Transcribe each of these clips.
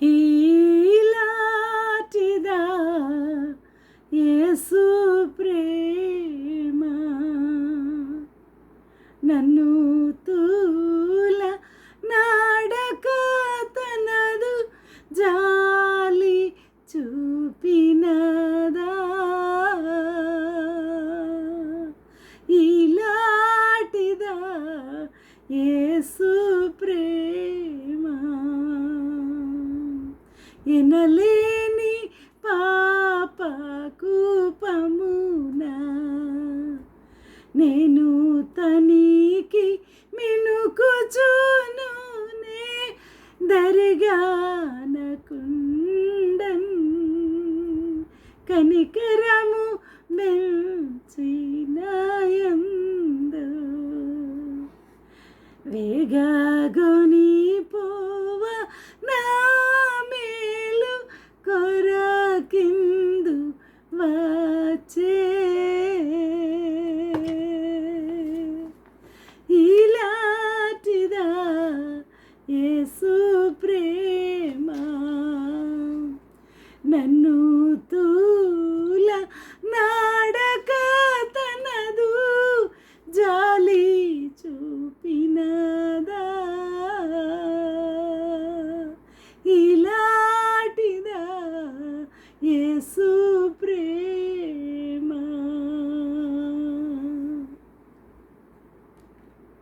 He దరిగానకుండం కనికరము మెల్చినాయందు. వేగాగొని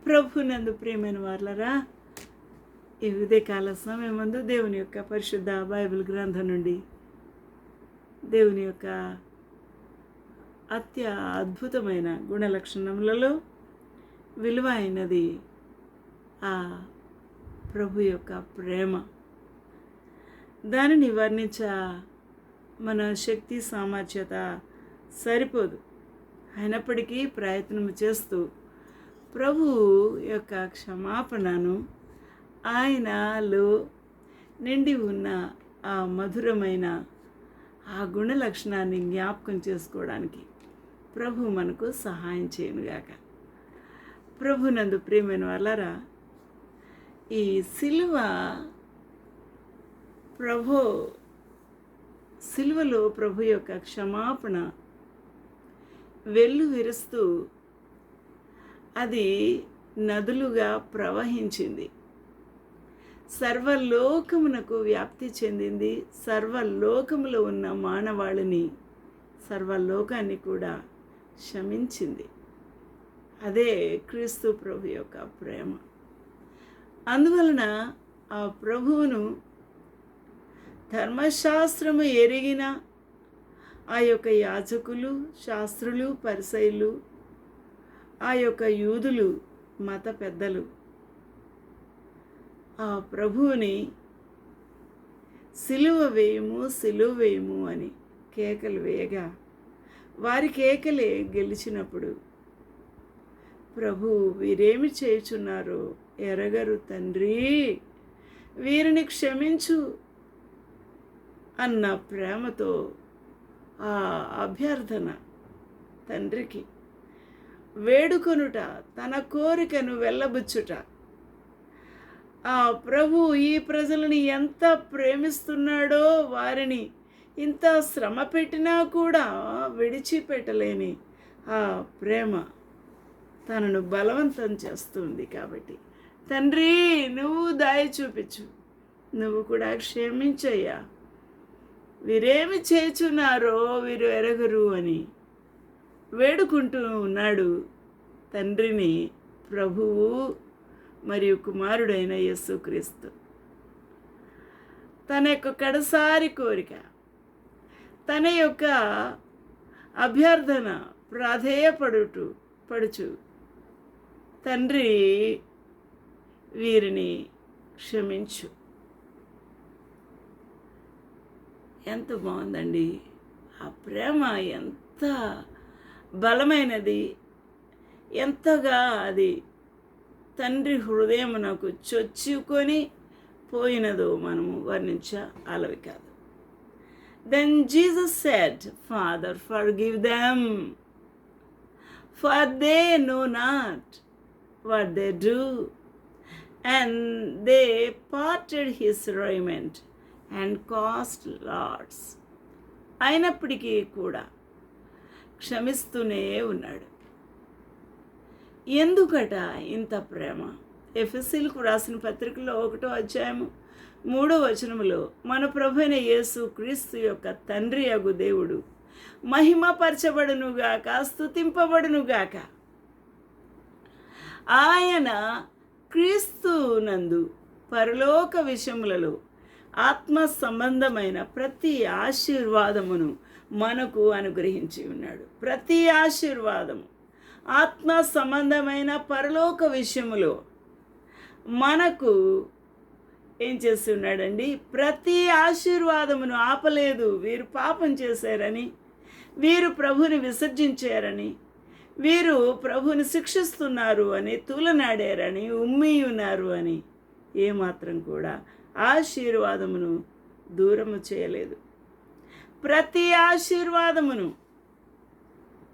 ప్రభునందు ప్రేమైన వాళ్ళరా ఈ ఉదయకాల సమయమందు దేవుని యొక్క పరిశుద్ధ బైబిల్ గ్రంథం నుండి దేవుని యొక్క అత్య అద్భుతమైన గుణలక్షణములలో విలువైనది ఆ ప్రభు యొక్క ప్రేమ. దానిని వర్ణించ మన శక్తి సామర్థ్యత సరిపోదు. అయినప్పటికీ ప్రయత్నం చేస్తూ ప్రభు యొక్క క్షమాపణను ఆయనలో నిండి ఉన్న ఆ మధురమైన ఆ గుణ లక్షణాన్ని జ్ఞాపకం చేసుకోవడానికి ప్రభు మనకు సహాయం చేయనుగాక ప్రభునందు ప్రేమైన వాళ్ళరా ఈ సిలువ ప్రభు సిలువలో ప్రభు యొక్క క్షమాపణ వెల్లు విరుస్తూ అది నదులుగా ప్రవహించింది. సర్వలోకమునకు వ్యాప్తి చెందింది. సర్వలోకములో ఉన్న మానవాళిని సర్వలోకాన్ని కూడా శమించింది. అదే క్రీస్తు ప్రభు యొక్క ప్రేమ. అందువలన ఆ ప్రభువును ధర్మశాస్త్రము ఎరిగిన ఆ యొక్క యాజకులు శాస్త్రులు పరిసైలు ఆ యొక్క యూదులు మత పెద్దలు ఆ ప్రభువుని సిలువ వేయము సిలువ వేయము అని కేకలు వేయగా వారి కేకలే గెలిచినప్పుడు ప్రభు వీరేమి చేయుచున్నారో ఎరగరు తండ్రి వీరిని క్షమించు అన్న ప్రేమతో ఆ అభ్యర్థన తండ్రికి వేడుకొనుట తన కోరికను వెళ్ళబుచ్చుట ఆ ప్రభు ఈ ప్రజలని ఎంత ప్రేమిస్తున్నాడో వారిని ఇంత శ్రమ పెట్టినా కూడా విడిచిపెట్టలేని ఆ ప్రేమ తనను బలవంతం చేస్తుంది కాబట్టి. తండ్రి నువ్వు దాయి చూపించు. నువ్వు కూడా క్షమించయ్యా. వీరేమి చేచున్నారో వీరు ఎరగరు అని. వేడుకుంటూ ఉన్నాడు తండ్రిని ప్రభువు మరియు కుమారుడైన యేసుక్రీస్తు. తన యొక్క కడసారి కోరిక తన యొక్క అభ్యర్థన ప్రాధేయపడుటు పడుచు. తండ్రి వీరిని క్షమించు. ఎంత బాగుందండి. ఆ ప్రేమ ఎంత బలమైనది ఎంతగా అది తండ్రి హృదయమునకు చొచ్చుకొని పోయినదో మనము వర్ణించ అలవి కాదు then Jesus said Father forgive them for they know not what they do. And they parted his raiment and cast lots అయినప్పటికీ కూడా క్షమిస్తూనే ఉన్నాడు. ఎందుకట ఇంత ప్రేమ? ఎఫ్ఎస్సీలకు రాసిన పత్రికలో ఒకటో అధ్యాయము మూడో వచనములో మన ప్రభుైన యేసు క్రీస్తు యొక్క తండ్రి అగు దేవుడు మహిమపరచబడునుగాక స్థుతింపబడునుగాక ఆయన క్రీస్తు నందు పరలోక విషయములలో ఆత్మ సంబంధమైన ప్రతి ఆశీర్వాదమును మనకు అనుగ్రహించి ఉన్నాడు. ప్రతి ఆశీర్వాదము ఆత్మ సంబంధమైన పరలోక విషయములో మనకు ఏం చేస్తున్నాడండి? ప్రతి ఆశీర్వాదమును ఆపలేదు. వీరు పాపం చేశారని వీరు ప్రభుని విసర్జించారని వీరు ప్రభుని శిక్షిస్తున్నారు అని తూలనాడారని ఉమ్మియున్నారు అని ఏమాత్రం కూడా ఆశీర్వాదమును దూరము చేయలేదు. ప్రతి ఆశీర్వాదమును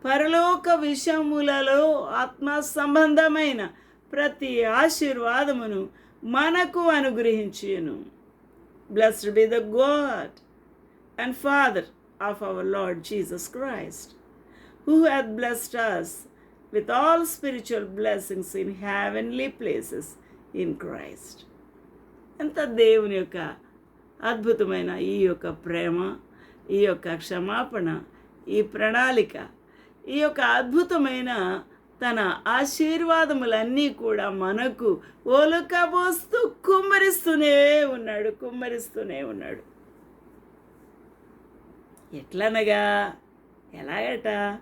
పరలోక విషయములలో ఆత్మ సంబంధమైన ప్రతి ఆశీర్వాదమును మనకు అనుగ్రహించును blessed be the God and Father of our Lord Jesus Christ who hath blessed us with all spiritual blessings in heavenly places in Christ. ఎంత దేవుని యొక్క అద్భుతమైన ఈ యొక్క ప్రేమ ఈ యొక్క క్షమాపణ ఈ ప్రణాళిక ఈ యొక్క అద్భుతమైన తన ఆశీర్వాదములన్నీ కూడా మనకు ఓలుకబోస్తూ కుమ్మరిస్తూనే ఉన్నాడు కుమ్మరిస్తూనే ఉన్నాడు. ఎట్లనగా? ఎలాగట?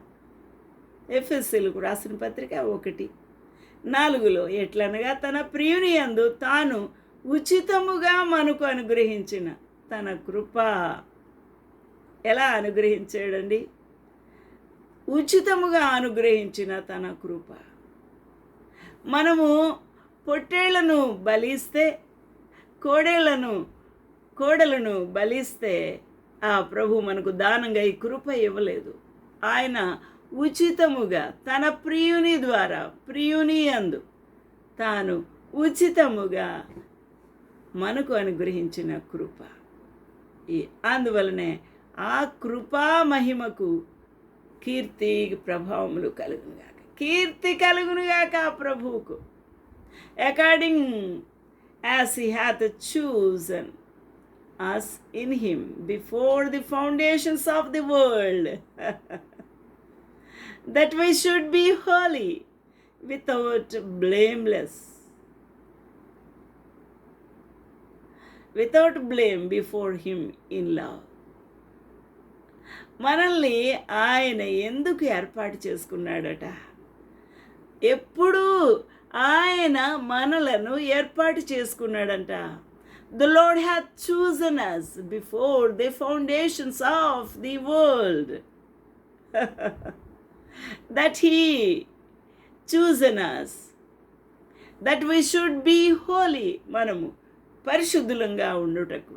ఎఫ్ఎస్సీలకు రాసిన పత్రిక ఒకటి. నాలుగులో ఎట్లనగా? తన ప్రియుని అందు తాను ఉచితముగా మనకు అనుగ్రహించిన తన కృప. ఎలా అనుగ్రహించాడండి? ఉచితముగా అనుగ్రహించిన తన కృప. మనము పొట్టేళ్ళను బలిస్తే కోడేళ్ళను కోడలను బలిస్తే ఆ ప్రభు మనకు దానంగా ఈ కృప ఇవ్వలేదు. ఆయన ఉచితముగా తన ప్రియుని ద్వారా ప్రియుని అందు తాను ఉచితముగా మనకు అనుగ్రహించిన కృప. ఈ అందువలనే ఆ కృపా మహిమకు కీర్తి ప్రభావములు కలుగునుగాక కీర్తి కలుగునుగాక ఆ ప్రభువుకు according as he hath chosen us in him before the foundations of the world that we should be holy without blameless without blame before him in love మనల్ని ఆయన ఎందుకు ఏర్పాటు చేసుకున్నాడట? ఎప్పుడూ ఆయన మనలను ఏర్పాటు చేసుకున్నాడంట. The Lord hath chosen us before the foundations of the world that he chosen us that we should be holy మనము పరిశుద్ధులంగా ఉండుటకు.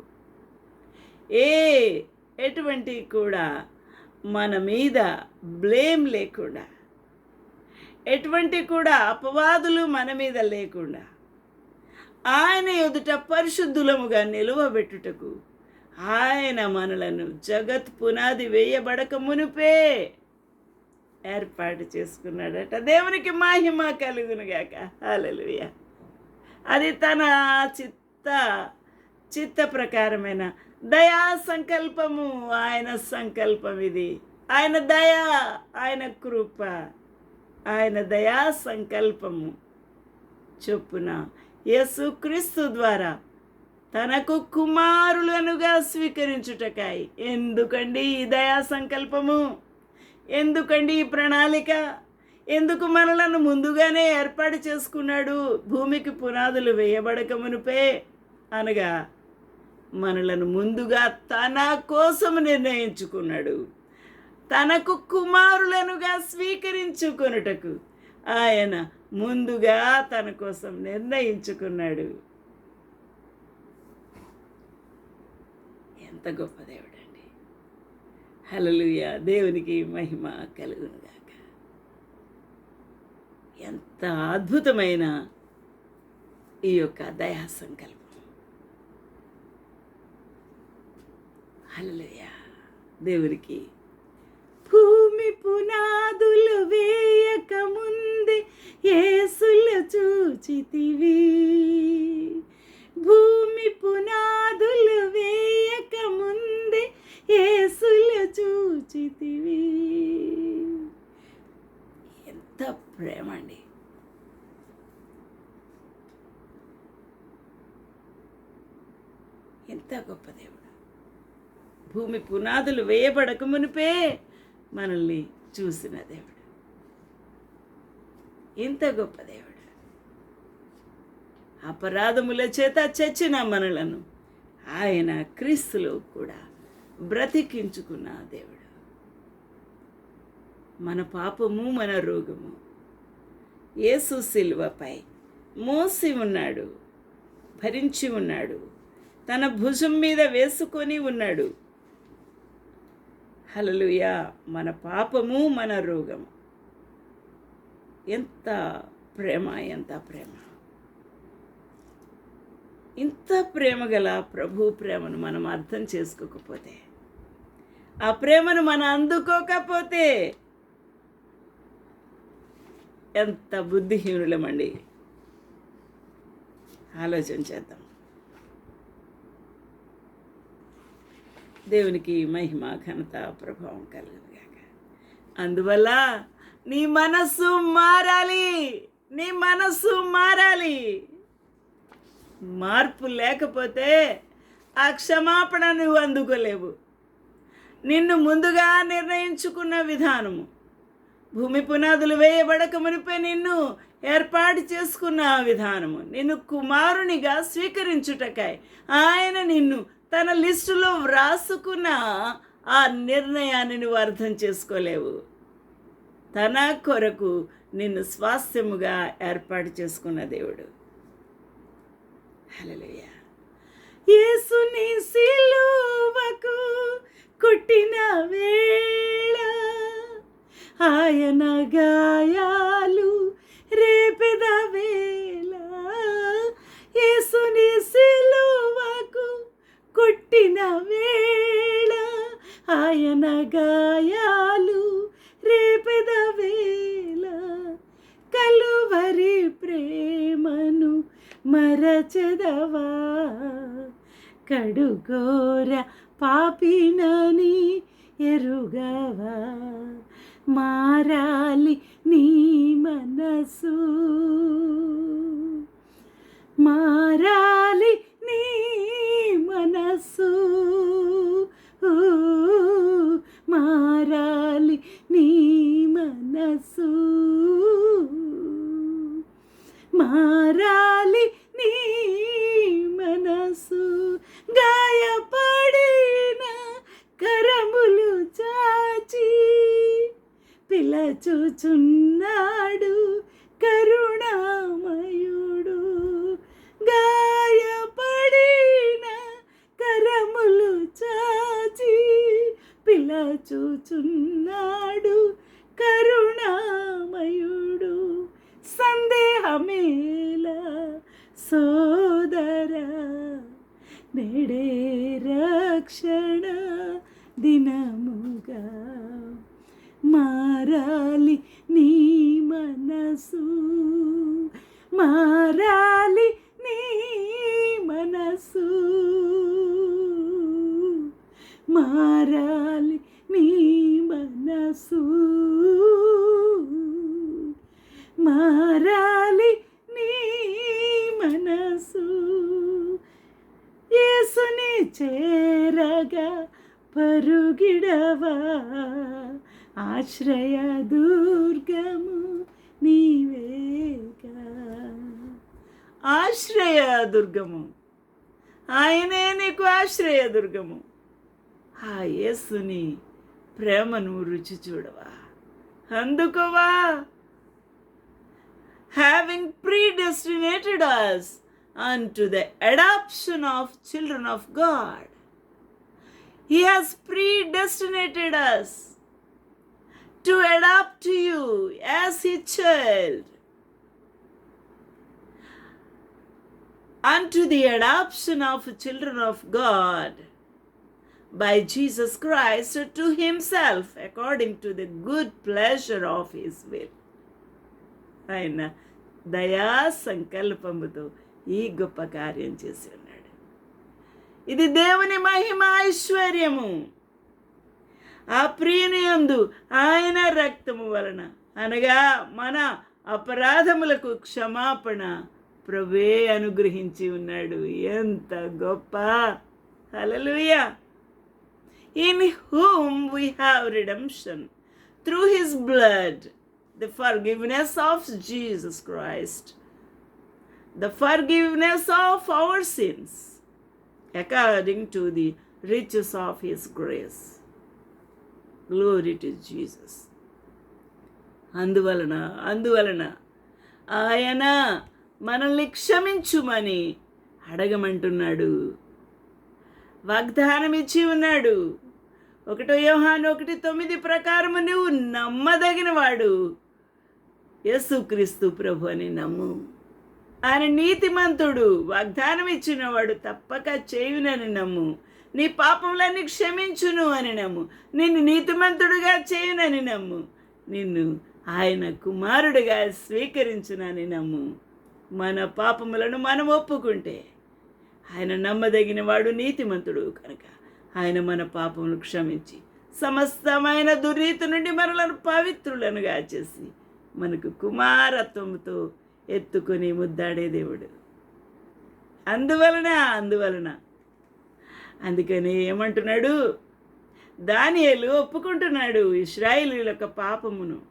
ఏ ఎటువంటి కూడా మన మీద బ్లేమ్ లేకుండా ఎటువంటి కూడా అపవాదులు మన మీద లేకుండా ఆయన ఎదుట పరిశుద్ధులముగా నిలువబెట్టుటకు ఆయన మనలను జగత్ పునాది వేయబడక మునిపే ఏర్పాటు చేసుకున్నాడట. దేవునికి మహిమ కలుగునుగాక హాలలుయ అది తన చిత్త చిత్త ప్రకారమైన దయా సంకల్పము ఆయన సంకల్పం ఇది. ఆయన దయ ఆయన కృప ఆయన దయా సంకల్పము. చొప్పున యేసుక్రీస్తు ద్వారా తనకు కుమారులనుగా స్వీకరించుటకాయి. ఎందుకండి ఈ దయా సంకల్పము? ఎందుకండి ఈ ప్రణాళిక? ఎందుకు మనలను ముందుగానే ఏర్పాటు చేసుకున్నాడు? భూమికి పునాదులు వేయబడక మునిపే అనగా మనలను ముందుగా తన కోసం నిర్ణయించుకున్నాడు. తనకు కుమారులనుగా స్వీకరించుకొనుటకు ఆయన ముందుగా తన కోసం నిర్ణయించుకున్నాడు. ఎంత గొప్ప దేవుడండి. హలలుయ దేవునికి మహిమ కలుగునుగాక ఎంత అద్భుతమైన ఈ యొక్క దయా సంకల్పం హల్లెలూయా. దేవునికి భూమి పునాదులు వేయక ముందే ఏసులు చూచితివి. భూమి పునాదులు వేయక ముందే ఏసులు చూచితివి. ఎంత ప్రేమ అండి ఎంత గొప్ప దేవుడు. భూమి పునాదులు వేయబడక మునిపే మనల్ని చూసిన దేవుడు. ఇంత గొప్ప దేవుడు. అపరాధముల చేత చచ్చిన మనలను ఆయన క్రీస్తులో కూడా బ్రతికించుకున్న దేవుడు. మన పాపము మన రోగము. యేసు శిలువపై మోసి ఉన్నాడు భరించి ఉన్నాడు. తన భుజం మీద వేసుకొని ఉన్నాడు. హలలుయా మన పాపము మన రోగము. ఎంత ప్రేమ ఎంత ప్రేమ. ఇంత ప్రేమ గల ప్రభు ప్రేమను మనం అర్థం చేసుకోకపోతే ఆ ప్రేమను మనం అందుకోకపోతే ఎంత బుద్ధిహీనులమండి. ఆలోచన చేద్దాం. దేవునికి మహిమ ఘనత ప్రభావం కలుగుగాక అందువల్ల నీ మనస్సు మారాలి నీ మనస్సు మారాలి. మార్పు లేకపోతే ఆ క్షమాపణ నువ్వు అందుకోలేవు. నిన్ను ముందుగా నిర్ణయించుకున్న విధానము. భూమి పునాదులు వేయబడక మునిపే నిన్ను ఏర్పాటు చేసుకున్న విధానము. నిన్ను కుమారునిగా స్వీకరించుటకై ఆయన నిన్ను తన లిస్టులో వ్రాసుకున్న ఆ నిర్ణయాన్ని నువ్వు అర్థం చేసుకోలేవు. తన కొరకు నిన్ను స్వాస్థ్యముగా ఏర్పాటు చేసుకున్న దేవుడు. హల్లెలూయా. యేసుని సిలువకు కుట్టిన వేళ ఆయన గాయాలు ఘోర పాపినని ఎరుగవా? మారాలి నీ మనసు. మారాలి నీ మనసు. మారాలి నీ మనసు. మారాలి నీ మనసు. గాయపడిన కరములు చాచి పిలచుచున్నాడు కరుణామయుడు. గాయపడిన కరములు చాచి పిలచుచున్నాడు కరుణామయుడు. సందేహమేలా సో బెడే రక్షణ దినముగా. మారాలి నీ మనసు మారాలి నీ మనసు. మారాలి నీ మనసు మారాలి చేరగా పరుగిడవా? ఆశ్రయ దుర్గము నీవేగా. ఆశ్రయ దుర్గము. ఆయనే నీకు ఆశ్రయ దుర్గము. ఆ యేసుని ప్రేమను రుచి చూడవా? అందుకోవా? Predestinated us unto the adoption of children of God. He has predestinated us to adopt to you as His child. Unto the adoption of children of God. by Jesus Christ to himself according to the good pleasure of his will. ఆయన దయా సంకల్పముతో ఈ గొప్ప కార్యం చేసి ఉన్నాడు. ఇది దేవుని మహిమ ఐశ్వర్యము. ఆ ప్రియుని యందు ఆయన రక్తము వలన అనగా మన అపరాధములకు క్షమాపణ ప్రభే అనుగ్రహించి ఉన్నాడు. ఎంత గొప్ప! Hallelujah in whom we have redemption through his blood the forgiveness of Jesus Christ the forgiveness of our sins, according to the riches of his grace. Glory to Jesus. అందువలన అందువలన ఆయన మనల్ని క్షమించుమని అడగమంటున్నాడు వాగ్దానం ఇచ్చి ఉన్నాడు ఒకటో యోహాను ఒకటి తొమ్మిది ప్రకారము నువ్వు నమ్మదగిన వాడు యేసుక్రీస్తు ప్రభు అని నమ్ము ఆయన నీతిమంతుడు వాగ్దానం ఇచ్చినవాడు తప్పక చేయునని నమ్ము. నీ పాపములన్నీ క్షమించును అని నమ్ము. నిన్ను నీతిమంతుడుగా చేయునని నమ్ము. నిన్ను ఆయన కుమారుడిగా స్వీకరించునని నమ్ము. మన పాపములను మనం ఒప్పుకుంటే ఆయన నమ్మదగిన వాడు నీతిమంతుడు కనుక ఆయన మన పాపములు క్షమించి సమస్తమైన దుర్నీతి నుండి మనలను పవిత్రులనుగా చేసి మనకు కుమారత్వంతో ఎత్తుకొని ముద్దాడే దేవుడు. అందువలన అందువలన. అందుకని ఏమంటున్నాడు? దానియలు ఒప్పుకుంటున్నాడు ఇస్రాయిలు యొక్క పాపమును.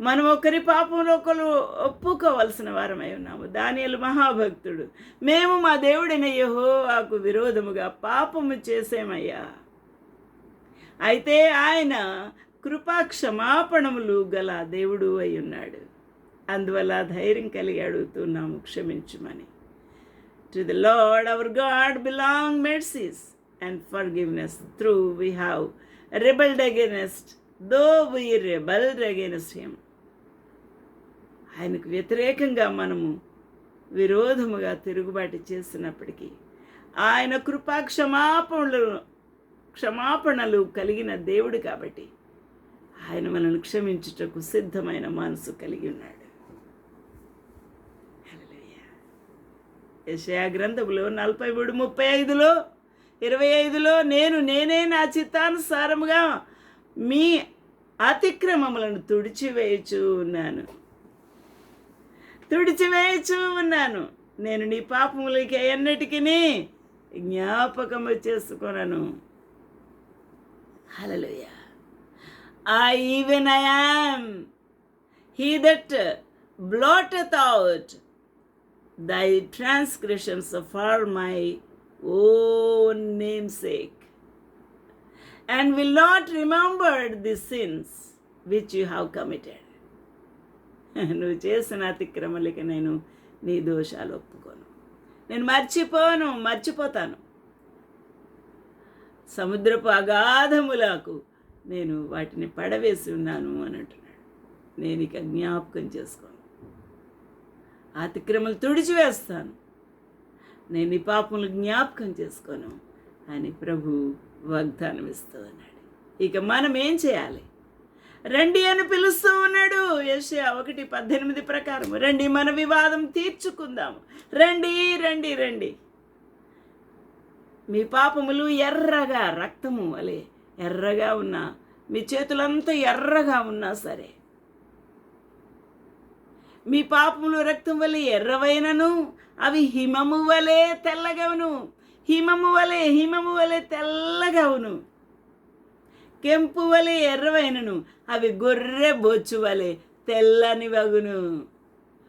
మనం ఒకరి పాపంలో ఒకరు ఒప్పుకోవలసిన వారమై ఉన్నాము. దానియలు మహాభక్తుడు. మేము మా దేవుడైన యహోవాకు విరోధముగా పాపము చేసేమయ్యా? అయితే ఆయన కృపా క్షమాపణములు గల దేవుడు అయి ఉన్నాడు. అందువల్ల ధైర్యం కలిగి అడుగుతున్నాము క్షమించుమని. To the Lord our God belong mercies and forgiveness through we have rebelled against though we rebelled against him ఆయనకు వ్యతిరేకంగా మనము విరోధముగా తిరుగుబాటు చేసినప్పటికీ ఆయన కృపా క్షమాపణలు క్షమాపణలు కలిగిన దేవుడు కాబట్టి ఆయన మనల్ని క్షమించుటకు సిద్ధమైన మనసు కలిగి ఉన్నాడు. యశయా గ్రంథములో నలభై మూడు ముప్పై ఐదులో ఇరవై ఐదులో నేను నేనే నా చిత్తానుసారముగా మీ అతిక్రమములను తుడిచివేయచు ఉన్నాను తుడిచివేయచు ఉన్నాను నేను నీ పాపములకి ఎన్నటికి జ్ఞాపకము చేసుకున్నాను hallelujah. I even I am. He that blot out thy transgressions for my own name's sake, and will not remember the sins which you have committed. నువ్వు చేసిన అతిక్రమలకి నేను నీ దోషాలు ఒప్పుకోను. నేను మర్చిపోను మర్చిపోతాను. సముద్రపు అగాధములకు నేను వాటిని పడవేసి ఉన్నాను అని అంటున్నాడు. నేను ఇక జ్ఞాపకం చేసుకోను. అతిక్రమలు తుడిచివేస్తాను. నేను ఈ పాపములు జ్ఞాపకం చేసుకోను. అని ప్రభు వాగ్దానం ఇస్తూ ఉన్నాడు. ఇక మనం ఏం చేయాలి? రండి అని పిలుస్తూ ఉన్నాడు. యెషయా ఒకటి పద్దెనిమిది ప్రకారం రండి మన వివాదం తీర్చుకుందాము. రండి రండి రండి. మీ పాపములు ఎర్రగా రక్తము వలె ఎర్రగా ఉన్నా మీ చేతులంతా ఎర్రగా ఉన్నా సరే మీ పాపములు రక్తం వలె ఎర్రవైనను అవి హిమము వలె తెల్లగవును. హిమము వలె హిమము వలె తెల్లగవును. కెంపు వలె ఎర్రవైనను అవి గొర్రె బొచ్చు వలె తెల్లని వగును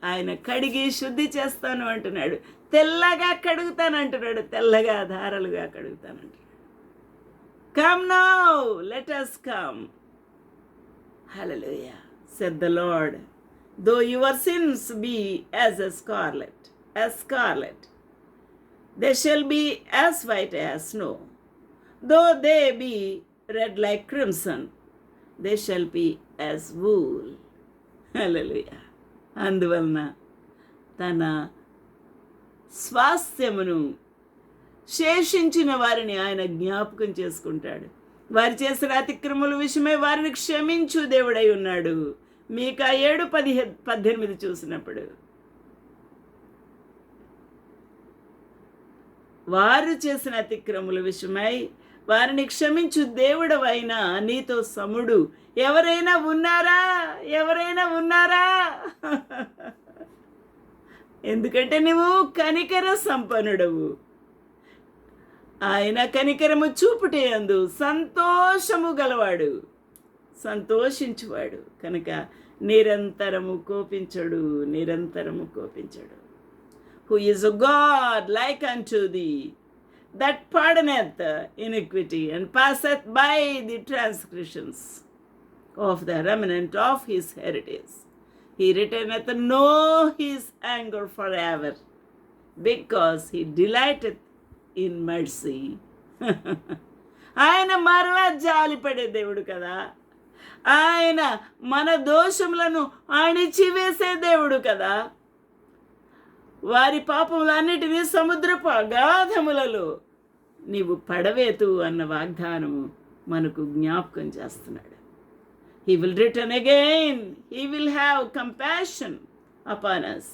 ఆయన కడిగి శుద్ధి చేస్తాను అంటున్నాడు. తెల్లగా కడుగుతాను అంటున్నాడు. తెల్లగా ధారలుగా కడుగుతానంటున్నాడు come now let us come hallelujah saith the Lord though your sins be as a scarlet as scarlet they shall be as white as snow though they be red like crimson they shall be as wool అందువలన తన స్వాస్థ్యమును శేషించిన వారిని ఆయన జ్ఞాపకం చేసుకుంటాడు. వారు చేసిన అతిక్రమముల విషయమే వారిని క్షమించు దేవుడై ఉన్నాడు. మీకు ఆ ఏడు పదిహే పద్దెనిమిది చూసినప్పుడు? వారు చేసిన అతిక్రముల విషయమై వారిని క్షమించు దేవుడవైన నీతో సముడు. ఎవరైనా ఉన్నారా? ఎవరైనా ఉన్నారా? ఎందుకంటే నువ్వు కనికర సంపన్నుడవు. ఆయన కనికరము చూపుటే అందు సంతోషము గలవాడు. సంతోషించువాడు. కనుక నిరంతరము కోపించడు నిరంతరము కోపించడు. Who is God like unto thee that pardoneth iniquity and passeth by the transcriptions of the remnant of his heritage he returneth no his anger forever because he delight in mercy ఆయన మరలా జాలిపడే దేవుడు కదా. ఆయన మన దోషములను అణిచివేసే దేవుడు కదా. వారి పాపములన్నిటినీ సముద్రపు అగాధములలో నీవు పడవేతు అన్న వాగ్దానము మనకు జ్ఞాపకం చేస్తున్నాడు. He will return again he will have compassion upon us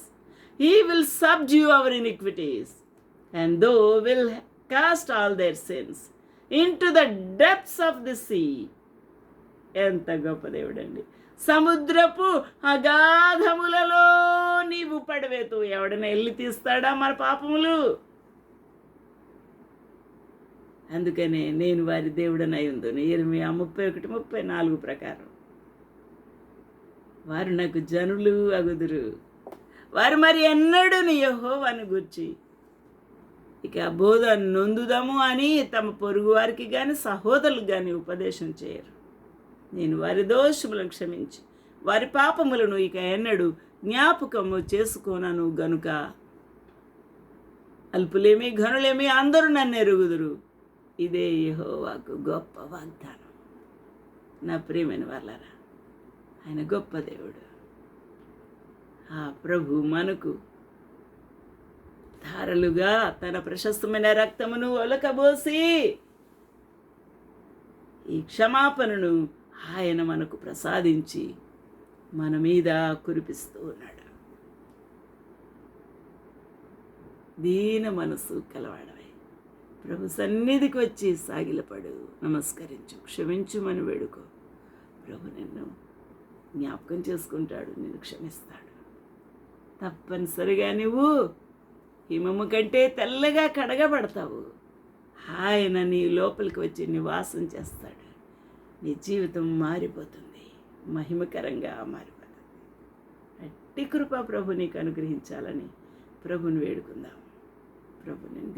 he will subdue our iniquities and thou will cast all their sins into the depths of the sea ఎంత గొప్ప దేవుడండి. సముద్రపు అగాధములలో నీవు పడవేతు. ఎవడైనా వెళ్ళి తీస్తాడా మన పాపములు? అందుకనే నేను వారి దేవుడనై ఉందును. ఇరవై ముప్పై ఒకటి ముప్పై నాలుగు ప్రకారం. వారు నాకు జనులు అగుదురు. వారు మరి ఎన్నడూ నీ అని గుర్చి. ఇక బోధ నొందుదాము అని తమ పొరుగు వారికి కానీ సహోదరులకు కానీ ఉపదేశం చేయరు. నేను వారి దోషములను క్షమించి వారి పాపములను ఇక ఎన్నడు జ్ఞాపకము చేసుకోనను గనుక. అల్పులేమి ఘనులేమి అందరూ నన్ను ఎరుగుదురు. ఇదే యహోవాకు గొప్ప వాగ్దానం. నా ప్రియమైన వాళ్ళరా ఆయన గొప్ప దేవుడు. ఆ ప్రభు మనకు ధారలుగా తన ప్రశస్తమైన రక్తమును ఒలకబోసి ఈ క్షమాపణను ఆయన మనకు ప్రసాదించి మన మీద కురిపిస్తూ ఉన్నాడు. దీన మనసు కలవాడవై. ప్రభు సన్నిధికి వచ్చి సాగిలపడు. నమస్కరించు క్షమించుమని వేడుకో. ప్రభు నిన్ను జ్ఞాపకం చేసుకుంటాడు నిన్ను క్షమిస్తాడు. తప్పనిసరిగా నువ్వు హిమము కంటే తెల్లగా కడగబడతావు. ఆయన నీ లోపలికి వచ్చి నివాసం చేస్తాడు. నీ జీవితం మారిపోతుంది. మహిమకరంగా మారిపోతుంది. అట్టి కృప ప్రభు నీకు అనుగ్రహించాలని ప్రభుని వేడుకుందాం. ప్రభు నేను